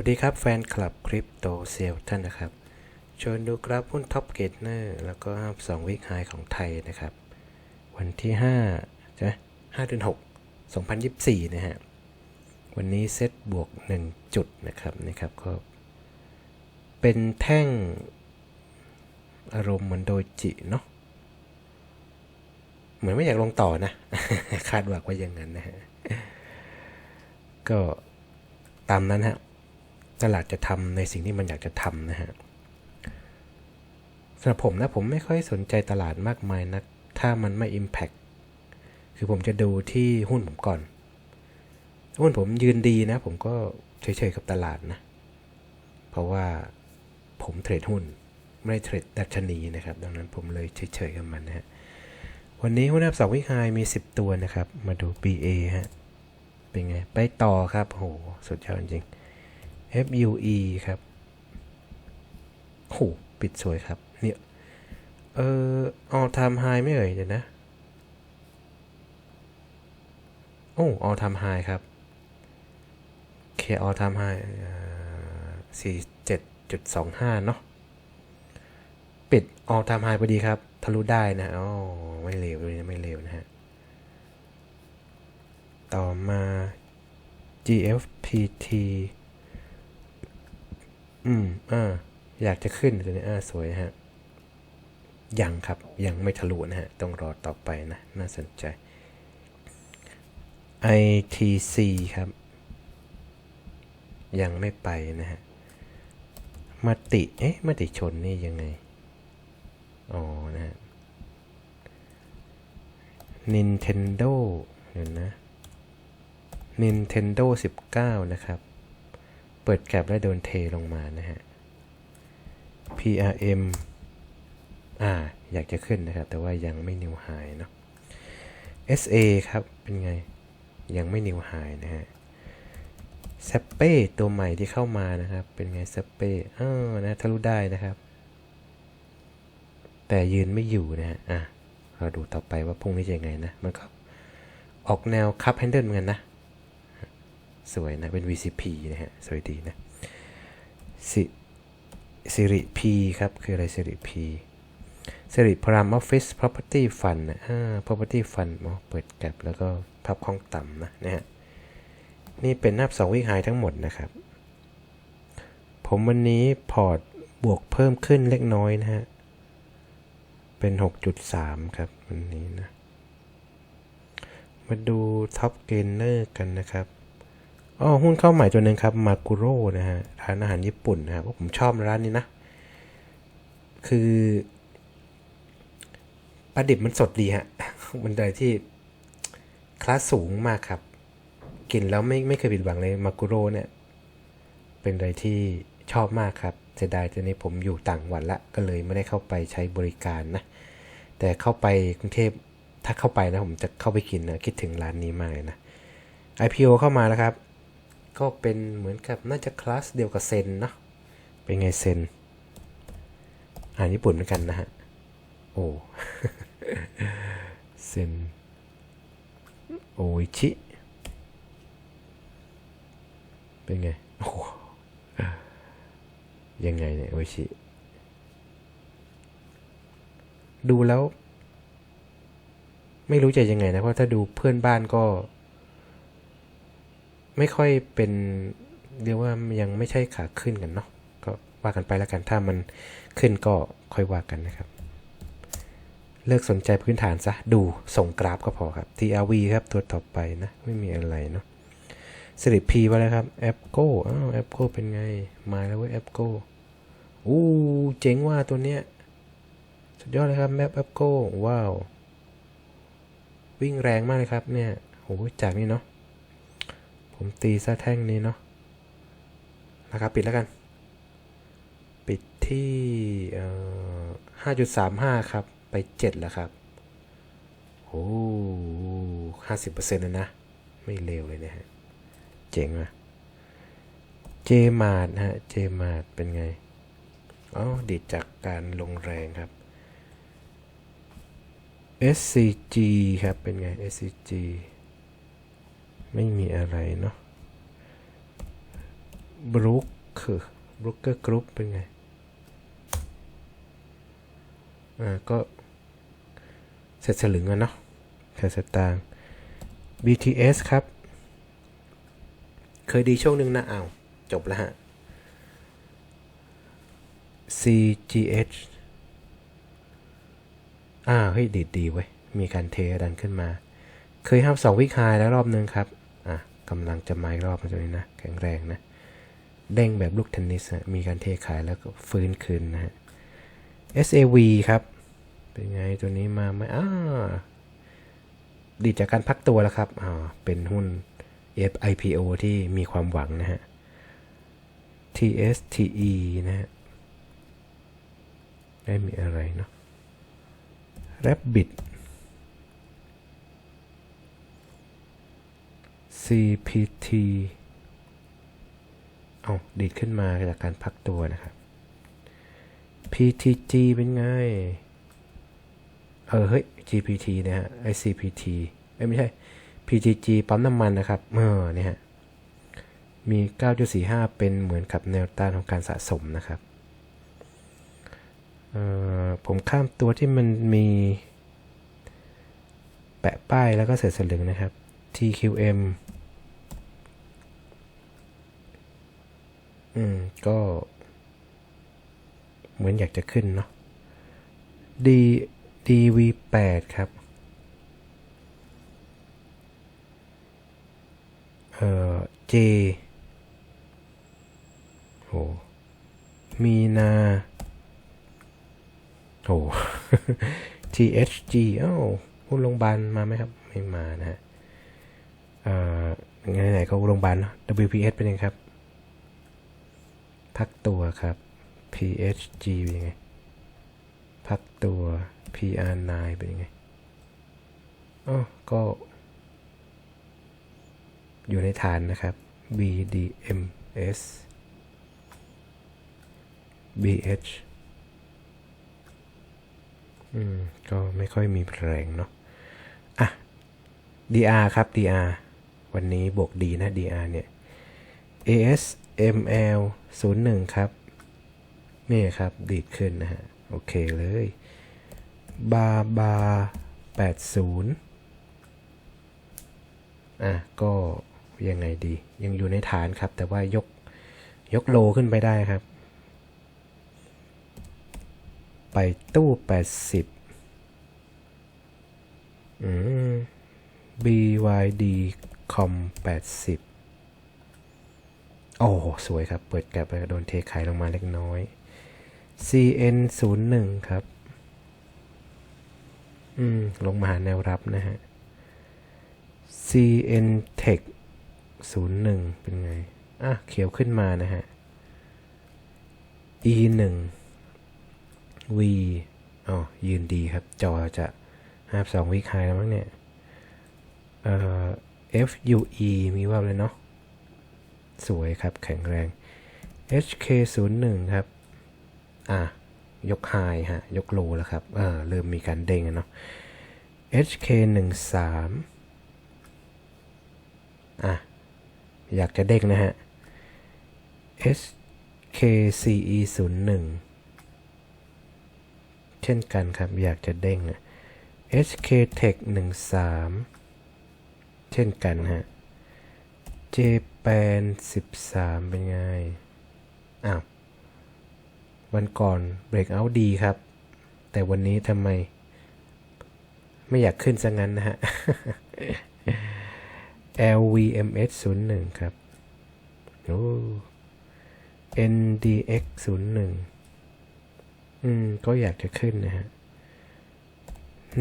วัสดีครับแฟนคลับคริปโตเซลท่านนะครับชวนดูกราฟหุ้นท็อปเกตเนอร์แล้วก็สองวิกไฮของไทยนะครับ วันที่5ใช่5เดือน6 2024นะฮะ วันนี้เซตบวก 1 จุดนะครับนะครับก็ เป็นแท่งอารมณ์เหมือนโดจิเนาะเหมือนไม่อยากลงต่อนะ คาดหวังว่าอย่างนั้นนะฮะ ก็ตามนั้นฮะ ตลาดจะทำในสิ่งที่มันอยากจะทำนะฮะสำหรับผมนะผมไม่ค่อยสนใจตลาดมากมายนะถ้ามันไม่ Impact คือผมจะดูที่หุ้นผมก่อน หุ้นผมยืนดีนะ ผมก็เฉยๆกับตลาดนะ เพราะว่าผมเทรดหุ้น ไม่ได้เทรดดัชนีนะครับ ดังนั้นผมเลยเฉยๆกับมันนะฮะวันนี้หุ้นอัพสองวิคายมี 10 ตัวนะครับ มาดู BA ฮะ เป็นไง ไปต่อครับโหสุดยอดจริง FUE ครับโหปิดสวยครับเนี่ยเออ all time high ไม่เอ่ยเดี๋ยวนะ โอ้ all time high ครับโอเค all time high สี่เจ็ดจุดสองห้าเนาะ ปิด all time high พอดีครับ ทะลุได้นะอ๋อไม่เลวเลยนะ ไม่เลวนะฮะ ต่อมา GFPT อืมอ่าอยากจะขึ้นตัวนี้อ่าสวยฮะ ยังครับ ยังไม่ทะลุนะฮะ ต้องรอต่อไปนะ น่าสนใจ ITC ครับ ยังไม่ไปนะฮะมติ เอ๊ะมติชนนี่ยังไง อ๋อ นะฮะ Nintendo เดี๋ยวนะ Nintendo 19 นะครับ เปิดแกลบและโดนเทลงมานะฮะ PRM อ่า อยากจะขึ้นนะครับ แต่ว่ายังไม่นิวไฮเนาะ SA ครับ เป็นไง ยังไม่นิวไฮนะฮะเซเป้ตัวใหม่ที่เข้ามานะครับ เป็นไงเซเป้อ้าวนะทะลุได้นะครับ แต่ยืนไม่อยู่นะฮะ อะ เราดูต่อไปว่าพรุ่งนี้จะยังไงนะ มันก็ออกแนวคัพแฮนเดิลเหมือนกันนะ สวยนะ เป็น VCP นะฮะ สวยดีนะสิสิริ P ครับ คืออะไรสิริ P สิริพรามออฟฟิศ property fund นะอ่า property fund อ๋อเปิดแกลบแล้วก็พับคล่องต่ำนะนะฮะ นี่เป็นนับสองวิหายทั้งหมดนะครับ ผมวันนี้พอร์ตบวกเพิ่มขึ้นเล็กน้อยนะฮะ เป็น 6.3 ครับวันนี้นะ มาดูท็อปเกนเนอร์กันนะครับ อ๋อหุ้นเข้าใหม่ตัวหนึ่งครับมากุโร่นะฮะร้านอาหารญี่ปุ่นนะครับผมชอบร้านนี้นะ คือปลาดิบมันสดดีฮะมันอะไรที่คลาสสูงมากครับ กินแล้วไม่ไม่เคยผิดหวังเลยมากุโร่เนี่ย เป็นอะไรที่ชอบมากครับเสียดายตอนนี้ผมอยู่ต่างวัดละ ก็เลยไม่ได้เข้าไปใช้บริการนะ แต่เข้าไปกรุงเทพถ้าเข้าไปนะผมจะเข้าไปกินนะ คิดถึงร้านนี้มากเลยนะ IPO เข้ามาแล้วครับ ก็เป็นเหมือนกับน่าจะคลาสเดียวกับเซนนะเป็นไงเซนอ่านญี่ปุ่นเหมือนกันนะฮะ โอ้เซนโออิชิ เป็นไง โอ้ยังไงเนี่ยโออิชิ ดูแล้ว ไม่รู้จะยังไงนะ เพราะถ้าดูเพื่อนบ้านก็ ไม่ค่อยเป็นเรียกว่ายังไม่ใช่ขาขึ้นกันเนาะก็ว่ากันไปแล้วกันถ้ามันขึ้นก็ค่อยว่ากันนะครับ เลิกสนใจพื้นฐานซะดูส่งกราฟก็พอครับ TRV ครับตัวต่อไปนะไม่มีอะไรเนาะสลิปพีว่าแล้วครับแอปโก้อ้าวแอปโก้เป็นไง มาแล้วเว้ยแอปโก้อู้เจ๋งว่าตัวเนี้ยสุดยอดเลยครับแมปแอปโก้ว้าว วิ่งแรงมากเลยครับเนี่ยโหจากนี้เนาะ ผมตีซะแท่งนี้เนาะนะครับปิดแล้วกัน ปิดที่ห้าจุดสามห้าครับ ไปเจ็ดแล้วครับโอ้ห้าสิบเปอร์เซ็นต์เลยนะ ไม่เลวเลยนะฮะ เจ๋งอะเจมาดฮะ เจมาดเป็นไง อ๋อดิจากการลงแรงครับ SCG ครับ เป็นไง SCG ไม่มีอะไรเนาะบรูคคือบรูคเกอร์กรุ๊ปเป็นไง อ่า ก็เสร็จสลึงแล้วเนาะแค่สตางค์ BTS ครับ เคยดีช่วงหนึ่งนะเอาจบแล้วฮะ CGH อ่า เฮ้ย ดีดดีเว้ย มีการเทดันขึ้นมา เคยห้ามสองวิคายแล้วรอบนึงครับ กำลังจะไมาอีกรอบนะตัวนี้นะ แข็งแรงนะ เด้งแบบลูกเทนนิสอะมีการเทขายแล้วก็ฟื้นคืนนะฮะ SAV ครับ เป็นไงตัวนี้มาไหมอ่าดีจากการพักตัวแล้วครับอ่าเป็นหุ้น FIPO ที่มีความหวังนะฮะ TSTE นะฮะ ได้มีอะไรเนาะ Rabbit CPT เอาดีดขึ้นมาจากการพักตัวนะครับ PTG เป็นไง เออ เฮ้ย GPT นะฮะ ICPT เอ้ยไม่ใช่ PTG ปั๊มน้ำมันนะครับ เออเนี่ยฮะ มี 9.45 เป็นเหมือนกับแนวต้านของการสะสมนะครับออผมข้ามตัวที่มันมีแปะป้ายแล้วก็เสร็จสลึงนะครับ TQM อืม ก็ เหมือนอยากจะขึ้นเนาะ D DV8 ครับ เอ่อ J โห มีนาโห THG เอ้าหุ้นโรงพยาบาลมาไหมครับ ไม่มานะฮะเอ่อไหนๆก็โรงพยาบาลเนอะ WPS เป็นยังครับ พักตัวครับ PHG เป็นยังไง พักตัว PR9 เป็นยังไงอ๋อก็ อยู่ในฐานนะครับ BDMS BH อืม ก็ไม่ค่อยมีแรงเนาะ อะ DR ครับ DR วันนี้บวกดีนะ DR เนี่ย AS ml 01 ครับ นี่ครับ ดีดขึ้นนะฮะ โอเคเลยบาบา80 อะ ก็ยังไงดี ยังอยู่ในฐานครับ แต่ว่ายก ยกโลขึ้นไปได้ครับ ไปตู้ 80 อืม BYD com 80 โอ้สวยครับ เปิดแกลบไปโดนเทขายลงมาเล็กน้อย CN 0 1ครับ อืม ลงมาหาแนวรับนะฮะ CN Tech 01 เป็นไง อะ เขียวขึ้นมานะฮะ E 1 V อ๋อ ยืนดีครับ จอจะห้าสองวิคายแล้วมั้งเนี่ย เอ่อ FUE มีว่าเลยเนาะ สวยครับ แข็งแรง HK 0 1 ครับ อะ ยกไฮฮะ ยกโลแล้วครับ เออเริ่มมีการเด้งเนาะ HK 1 3 อะ อยากจะเด้งนะฮะ HKCE 0 1 เช่นกันครับ อยากจะเด้งนะ HK Tech 1 3 เช่นกันฮะ JP JPAN 13เป็นไง อ้าว วันก่อน Breakout ดีครับ แต่วันนี้ทำไม ไม่อยากขึ้นซะงั้นนะฮะ LVMH 01ครับ โอ้ NDX 01อืม ก็อยากจะขึ้นนะฮะ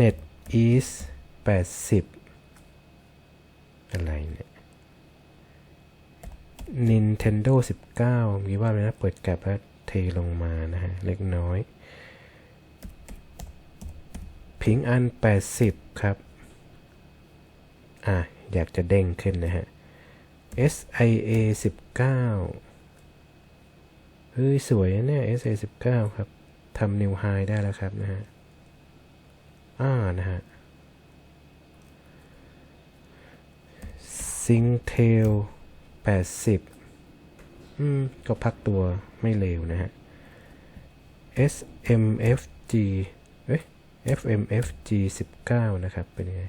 Net East 80 อะไรเนี่ย Nintendo 19 มีว่าเลยนะเปิดแกลบแล้วเทลงมานะฮะ เล็กน้อยพิงอัน 80 ครับ อะ อยากจะเด้งขึ้นนะฮะ SIA 19 เฮ้ย สวยนะเนี่ย SIA 19 ครับทำนิวไฮได้แล้วครับนะฮะ อ่า นะฮะซิงเทล 80 อืม ก็พักตัวไม่เลวนะฮะ SMFG เอ้ย FMFG 19 นะครับ เป็นไง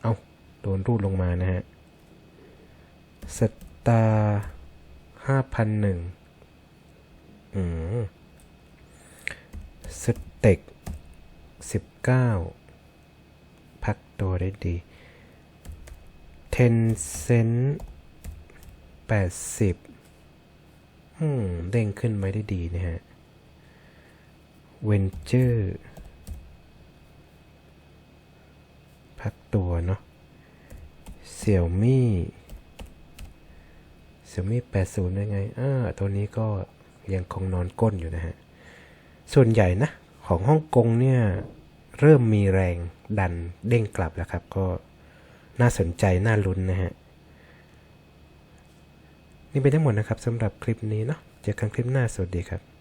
เอาโดนรูดลงมานะฮะสตาร์ห้าพันหนึ่งอืมสเต็กสิบเก้าพักตัวได้ดี เทนเซนต์ 80อืมเด้งขึ้นมาได้ดีนะฮะเวนเจอร์พักตัวเนาะเซี่ยวมี่เสี่ยวมี่80ได้ไงอ่าตัวนี้ก็ยังคงนอนก้นอยู่นะฮะ ส่วนใหญ่นะ ของฮ่องกงเนี่ย เริ่มมีแรงดันเด้งกลับแล้วครับ ก็น่าสนใจ น่าลุ้นนะฮะ นี่เป็นทั้งหมดนะครับสำหรับคลิปนี้เนาะเจอกันคลิปหน้าสวัสดีครับ